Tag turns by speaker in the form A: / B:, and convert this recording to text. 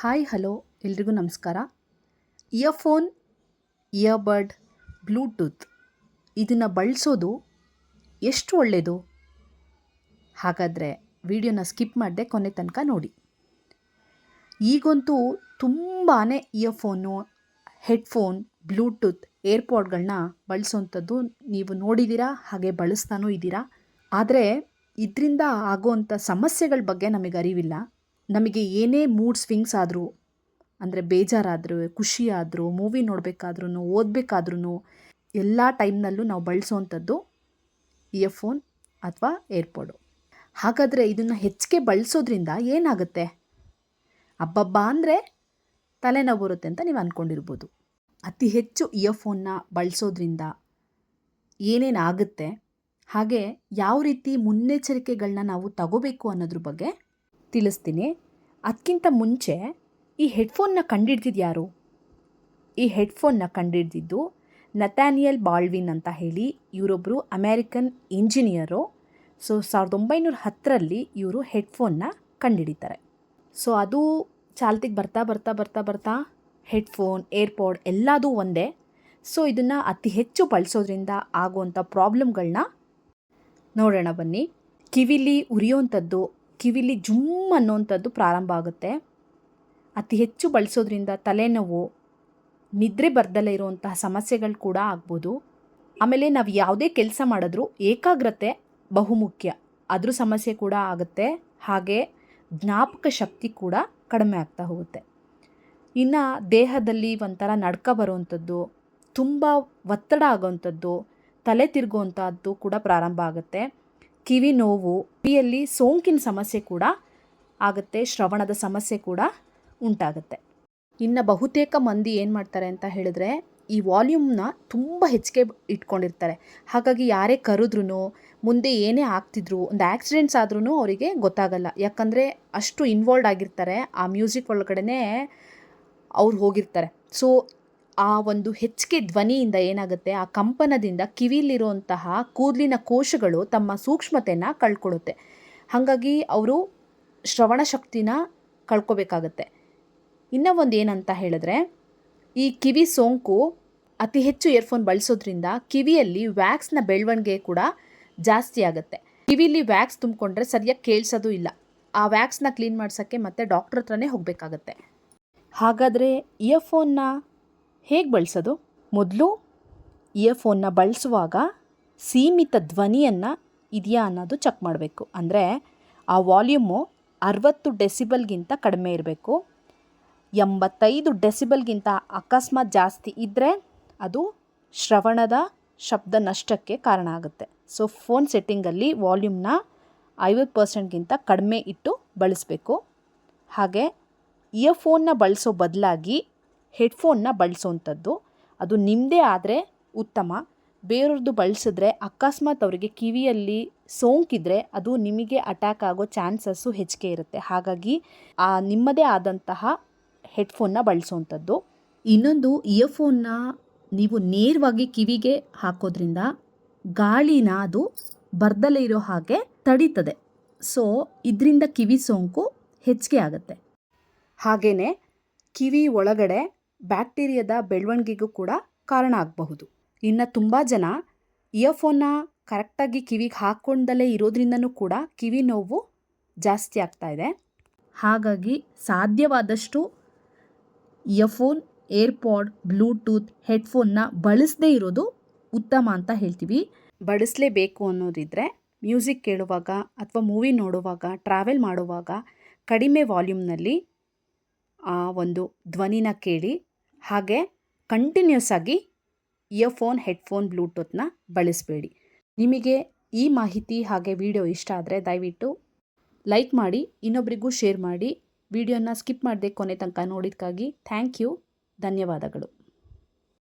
A: Hi, hello, ಎಲ್ರಿಗೂ ನಮಸ್ಕಾರ. Earphone earbud Bluetooth ಇದನ್ನು ಬಳಸೋದು ಎಷ್ಟು ಒಳ್ಳೆಯದು ಹಾಗಾದರೆ ವಿಡಿಯೋನ ಸ್ಕಿಪ್ ಮಾಡದೆ ಕೊನೆ ತನಕ ನೋಡಿ. ಈಗಂತೂ ತುಂಬಾ ಇಯರ್ಫೋನು, ಹೆಡ್ಫೋನ್, ಬ್ಲೂಟೂತ್ ಏರ್ಪಾಡ್ಗಳನ್ನ ಬಳಸೋವಂಥದ್ದು ನೀವು ನೋಡಿದ್ದೀರಾ ಹಾಗೆ ಬಳಸ್ತಾನೂ ಇದ್ದೀರಾ ಆದರೆ ಇದರಿಂದ ಆಗೋವಂಥ ಸಮಸ್ಯೆಗಳ ಬಗ್ಗೆ ನಮಗೆ ಅರಿವಿಲ್ಲ. ನಮಗೆ ಏನೇ ಮೂಡ್ ಸ್ವಿಂಗ್ಸ್ ಆದರೂ, ಅಂದರೆ ಬೇಜಾರಾದರೂ ಖುಷಿ ಆದರೂ ಮೂವಿ ನೋಡಬೇಕಾದ್ರೂ ಓದಬೇಕಾದ್ರೂ ಎಲ್ಲ ಟೈಮ್ನಲ್ಲೂ ನಾವು ಬಳಸೋವಂಥದ್ದು ಇಯರ್ಫೋನ್ ಅಥವಾ ಏರ್ಪೋಡು ಹಾಗಾದರೆ ಇದನ್ನು ಹೆಚ್ಚಿಗೆ ಬಳಸೋದ್ರಿಂದ ಏನಾಗುತ್ತೆ? ಹಬ್ಬಬ್ಬ ಅಂದರೆ ತಲೆನೋವು ಬರುತ್ತೆ ಅಂತ ನೀವು ಅಂದ್ಕೊಂಡಿರ್ಬೋದು ಅತಿ ಹೆಚ್ಚು ಇಯರ್ಫೋನ್ನ ಬಳಸೋದ್ರಿಂದ ಏನೇನಾಗುತ್ತೆ? ಹಾಗೆ ಯಾವ ರೀತಿ ಮುನ್ನೆಚ್ಚರಿಕೆಗಳನ್ನ ನಾವು ತಗೋಬೇಕು ಅನ್ನೋದ್ರ ಬಗ್ಗೆ ತಿಳಿಸ್ತೀನಿ. ಅದಕ್ಕಿಂತ ಮುಂಚೆ ಈ ಹೆಡ್ಫೋನ್ನ ಕಂಡಿಡ್ದಿದ್ದು ಯಾರು? ಈ ಹೆಡ್ಫೋನ್ನ ಕಂಡಿಡ್ದಿದ್ದು ನತಾನಿಯಲ್ ಬಾಲ್ವಿನ್ ಅಂತ ಹೇಳಿ ಇವರೊಬ್ಬರು ಅಮೇರಿಕನ್ ಇಂಜಿನಿಯರು. ಸೊ ಸಾವಿರದ ಒಂಬೈನೂರ ಹತ್ತರಲ್ಲಿ ಇವರು ಹೆಡ್ಫೋನ್ನ ಕಂಡುಹಿಡಿತಾರೆ ಸೊ, ಅದು ಚಾಲ್ತಿಗೆ ಬರ್ತಾ ಬರ್ತಾ ಬರ್ತಾ ಬರ್ತಾ ಹೆಡ್ಫೋನ್ ಏರ್ಪೋಡ್ ಎಲ್ಲದೂ ಒಂದೇ. ಸೊ, ಇದನ್ನು ಅತಿ ಹೆಚ್ಚು ಬಳಸೋದ್ರಿಂದ ಆಗುವಂಥ ಪ್ರಾಬ್ಲಮ್ಗಳನ್ನ ನೋಡೋಣ ಬನ್ನಿ. ಕಿವಿಲಿ ಉರಿಯೋವಂಥದ್ದು ಕಿವಿಲಿ ಜುಮ್ ಅನ್ನೋವಂಥದ್ದು ಪ್ರಾರಂಭ ಆಗುತ್ತೆ. ಅತಿ ಹೆಚ್ಚು ಬಳಸೋದ್ರಿಂದ ತಲೆನೋವು, ನಿದ್ರೆ ಬರ್ದಲ್ಲೇ ಇರುವಂತಹ ಸಮಸ್ಯೆಗಳು ಕೂಡ ಆಗ್ಬೋದು. ಆಮೇಲೆ ನಾವು ಯಾವುದೇ ಕೆಲಸ ಮಾಡಿದ್ರೂ ಏಕಾಗ್ರತೆ ಬಹುಮುಖ್ಯ. ಅದ್ರ ಸಮಸ್ಯೆ ಕೂಡ ಆಗುತ್ತೆ. ಹಾಗೆ ಜ್ಞಾಪಕ ಶಕ್ತಿ ಕೂಡ ಕಡಿಮೆ ಆಗ್ತಾ ಹೋಗುತ್ತೆ. ಇನ್ನು ದೇಹದಲ್ಲಿ ಒಂಥರ ನಡ್ಕ ಬರುವಂಥದ್ದು ತುಂಬ ಒತ್ತಡ ಆಗೋವಂಥದ್ದು ತಲೆ ತಿರುಗುವಂಥದ್ದು ಕೂಡ ಪ್ರಾರಂಭ ಆಗುತ್ತೆ. ಕಿವಿ ನೋವು, ಕಿವಿಯಲ್ಲಿ ಸೋಂಕಿನ ಸಮಸ್ಯೆ ಕೂಡ ಆಗುತ್ತೆ, ಶ್ರವಣದ ಸಮಸ್ಯೆ ಕೂಡ ಉಂಟಾಗುತ್ತೆ. ಇನ್ನು ಬಹುತೇಕ ಮಂದಿ ಏನು ಮಾಡ್ತಾರೆ ಅಂತ ಹೇಳಿದ್ರೆ, ಈ ವಾಲ್ಯೂಮ್ನ ತುಂಬ ಹೆಚ್ಚಿಗೆ ಇಟ್ಕೊಂಡಿರ್ತಾರೆ. ಹಾಗಾಗಿ ಯಾರೇ ಕರೆದ್ರೂ ಮುಂದೆ ಏನೇ ಆಗ್ತಿದ್ರು, ಒಂದು ಆಕ್ಸಿಡೆಂಟ್ಸ್ ಆದ್ರೂ ಅವರಿಗೆ ಗೊತ್ತಾಗಲ್ಲ. ಯಾಕಂದರೆ ಅಷ್ಟು ಇನ್ವಾಲ್ವ್ ಆಗಿರ್ತಾರೆ, ಆ ಮ್ಯೂಸಿಕ್ ಒಳಗಡೆ ಅವ್ರು ಹೋಗಿರ್ತಾರೆ. ಸೊ ಆ ಒಂದು ಹೆಚ್ಚಿಗೆ ಧ್ವನಿಯಿಂದ ಏನಾಗುತ್ತೆ? ಆ ಕಂಪನದಿಂದ ಕಿವಿಲಿರುವಂತಹ ಕೂದಲಿನ ಕೋಶಗಳು ತಮ್ಮ ಸೂಕ್ಷ್ಮತೆಯನ್ನು ಕಳ್ಕೊಳ್ಳುತ್ತೆ. ಹಾಗಾಗಿ ಅವರು ಶ್ರವಣ ಶಕ್ತಿನ ಕಳ್ಕೊಬೇಕಾಗತ್ತೆ. ಇನ್ನೂ ಒಂದು ಏನಂತ ಹೇಳಿದ್ರೆ, ಈ ಕಿವಿ ಸೋಂಕು ಅತಿ ಹೆಚ್ಚು ಇಯರ್ಫೋನ್ ಬಳಸೋದ್ರಿಂದ ಕಿವಿಯಲ್ಲಿ ವ್ಯಾಕ್ಸ್ನ ಬೆಳವಣಿಗೆ ಕೂಡ ಜಾಸ್ತಿ ಆಗುತ್ತೆ. ಕಿವಿಲಿ ವ್ಯಾಕ್ಸ್ ತುಂಬಿಕೊಂಡ್ರೆ ಸರಿಯಾಗಿ ಕೇಳಿಸೋದು ಇಲ್ಲ. ಆ ವ್ಯಾಕ್ಸ್ನ ಕ್ಲೀನ್ ಮಾಡ್ಸೋಕ್ಕೆ ಮತ್ತೆ ಡಾಕ್ಟ್ರ್ ಹತ್ರನೇ ಹೋಗಬೇಕಾಗತ್ತೆ. ಹಾಗಾದರೆ ಇಯರ್ಫೋನ್ನ ಹೇಗೆ ಬಳಸೋದು? ಮೊದಲು ಇಯರ್ಫೋನ್ನ ಬಳಸುವಾಗ ಸೀಮಿತ ಧ್ವನಿಯನ್ನು ಇದೆಯಾ ಅನ್ನೋದು ಚೆಕ್ ಮಾಡಬೇಕು. ಅಂದರೆ ಆ ವಾಲ್ಯೂಮು ಅರವತ್ತು ಡೆಸಿಬಲ್ಗಿಂತ ಕಡಿಮೆ ಇರಬೇಕು. ಎಂಬತ್ತೈದು ಡೆಸಿಬಲ್ಗಿಂತ ಅಕಸ್ಮಾತ್ ಜಾಸ್ತಿ ಇದ್ದರೆ ಅದು ಶ್ರವಣದ ಶಬ್ದ ನಷ್ಟಕ್ಕೆ ಕಾರಣ ಆಗುತ್ತೆ. ಸೊ ಫೋನ್ ಸೆಟ್ಟಿಂಗಲ್ಲಿ ವಾಲ್ಯೂಮ್ನ ಐವತ್ತು ಪರ್ಸೆಂಟ್ಗಿಂತ ಕಡಿಮೆ ಇಟ್ಟು ಬಳಸಬೇಕು. ಹಾಗೆ ಇಯರ್ಫೋನ್ನ ಬಳಸೋ ಬದಲಾಗಿ ಹೆಡ್ಫೋನ್ನ ಬಳಸೋವಂಥದ್ದು ಅದು ನಿಮ್ಮದೇ ಆದರೆ ಉತ್ತಮ. ಬೇರೆಯವ್ರದ್ದು ಬಳಸಿದ್ರೆ ಅಕಸ್ಮಾತ್ ಅವರಿಗೆ ಕಿವಿಯಲ್ಲಿ ಸೋಂಕಿದ್ರೆ ಅದು ನಿಮಗೆ ಅಟ್ಯಾಕ್ ಆಗೋ ಚಾನ್ಸಸ್ಸು ಹೆಚ್ಚಿಗೆ ಇರುತ್ತೆ. ಹಾಗಾಗಿ, ಆ, ನಿಮ್ಮದೇ ಆದಂತಹ ಹೆಡ್ಫೋನ್ನ ಬಳಸೋವಂಥದ್ದು ಇನ್ನೊಂದು ಇಯರ್ಫೋನ್ನ ನೀವು ನೇರವಾಗಿ ಕಿವಿಗೆ ಹಾಕೋದ್ರಿಂದ ಗಾಳಿನ ಅದು ಬರ್ದಲೇ ಇರೋ ಹಾಗೆ ತಡೀತದೆ. ಸೊ ಇದರಿಂದ ಕಿವಿ ಸೋಂಕು ಹೆಚ್ಚಿಗೆ ಆಗುತ್ತೆ. ಹಾಗೆಯೇ ಕಿವಿ ಒಳಗಡೆ ಬ್ಯಾಕ್ಟೀರಿಯಾದ ಬೆಳವಣಿಗೆಗೂ ಕೂಡ ಕಾರಣ ಆಗಬಹುದು. ಇನ್ನು ತುಂಬ ಜನ ಇಯರ್ಫೋನ್ನ ಕರೆಕ್ಟಾಗಿ ಕಿವಿಗೆ ಹಾಕ್ಕೊಂಡಲ್ಲೇ ಇರೋದ್ರಿಂದನೂ ಕೂಡ ಕಿವಿ ನೋವು ಜಾಸ್ತಿ ಆಗ್ತಾ ಇದೆ. ಹಾಗಾಗಿ ಸಾಧ್ಯವಾದಷ್ಟು ಇಯರ್ಫೋನ್, ಏರ್ಪಾಡ್, ಬ್ಲೂಟೂತ್, ಹೆಡ್ಫೋನ್ನ ಬಳಸದೇ ಇರೋದು ಉತ್ತಮ ಅಂತ ಹೇಳ್ತೀವಿ. ಬಳಸಲೇಬೇಕು ಅನ್ನೋದಿದ್ದರೆ ಮ್ಯೂಸಿಕ್ ಕೇಳುವಾಗ ಅಥವಾ ಮೂವಿ ನೋಡುವಾಗ, ಟ್ರಾವೆಲ್ ಮಾಡುವಾಗ ಕಡಿಮೆ ವಾಲ್ಯೂಮ್ನಲ್ಲಿ ಆ ಒಂದು ಧ್ವನಿನ ಕೇಳಿ ಹಾಗೆ ಕಂಟಿನ್ಯೂಸ್ ಆಗಿ ಇಯರ್ಫೋನ್ ಹೆಡ್ಫೋನ್ ಬ್ಲೂಟೂತ್ನ ಬಳಸಬೇಡಿ. ನಿಮಗೆ ಈ ಮಾಹಿತಿ ಹಾಗೆ ವಿಡಿಯೋ ಇಷ್ಟ ಆದರೆ ದಯವಿಟ್ಟು ಲೈಕ್ ಮಾಡಿ ಇನ್ನೊಬ್ಬರಿಗೂ ಶೇರ್ ಮಾಡಿ. ವಿಡಿಯೋನ ಸ್ಕಿಪ್ ಮಾಡದೆ ಕೊನೆ ತನಕ ನೋಡಿದ್ದಕ್ಕಾಗಿ ಥ್ಯಾಂಕ್ ಯು ಧನ್ಯವಾದಗಳು.